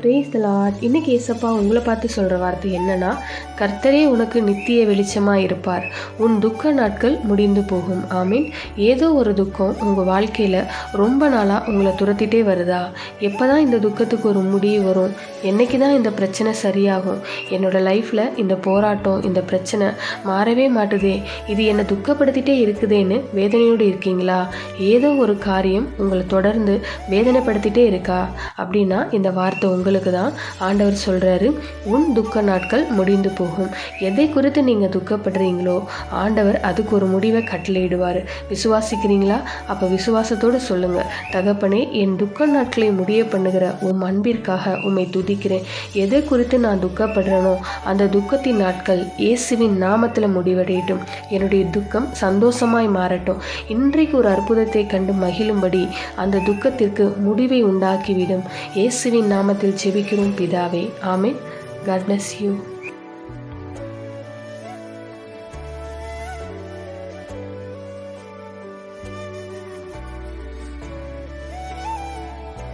Brace Lord இன்னைக்கு ஏசப்பா உங்களை பார்த்து சொல்கிற வார்த்தை என்னன்னா கர்த்தரே உனக்கு நித்திய வெளிச்சமாக இருப்பார். உன் துக்க நாட்கள் முடிந்து போகும். ஆமீன். ஏதோ ஒரு துக்கம் உங்கள் வாழ்க்கையில் ரொம்ப நாளாக உங்களை துரத்திட்டே வருதா? எப்போ தான் இந்த துக்கத்துக்கு ஒரு முடிவு வரும்? என்னைக்கு தான் இந்த பிரச்சனை சரியாகும்? என்னோட லைஃப்பில் இந்த போராட்டம் இந்த பிரச்சனை மாறவே மாட்டுதே. இது என்னை துக்கப்படுத்திட்டே இருக்குதேன்னு வேதனையோடு இருக்கீங்களா? ஏதோ ஒரு காரியம் உங்களை தொடர்ந்து வேதனைப்படுத்திட்டே இருக்கா? அப்படின்னா இந்த வார்த்தை உங்கள் உங்களுக்கு தான் ஆண்டவர் சொல்கிறாரு உன் துக்க நாட்கள் முடிந்து போகும். எதை குறித்து நீங்கள் துக்கப்படுறீங்களோ ஆண்டவர் அதுக்கு ஒரு முடிவை கட்டளையிடுவார். விசுவாசிக்கிறீங்களா? அப்போ விசுவாசத்தோடு சொல்லுங்கள் தகப்பனே என் துக்க நாட்களை முடிய பண்ணுகிற உம் அன்பிற்காக உம்மை துதிக்கிறேன். எதை குறித்து நான் துக்கப்படுறேனோ அந்த துக்கத்தின் நாட்கள் இயேசுவின் நாமத்தில் முடிவடையட்டும். என்னுடைய துக்கம் சந்தோஷமாய் மாறட்டும். இன்றைக்கு ஒரு அற்புதத்தை கண்டு மகிழும்படி அந்த துக்கத்திற்கு முடிவை உண்டாக்கிவிடும். இயேசுவின் நாமத்தில் ജീവിക്കണവും പിതാവേ ആമേൻ ഗാഡ് ബ്ലെസ് യു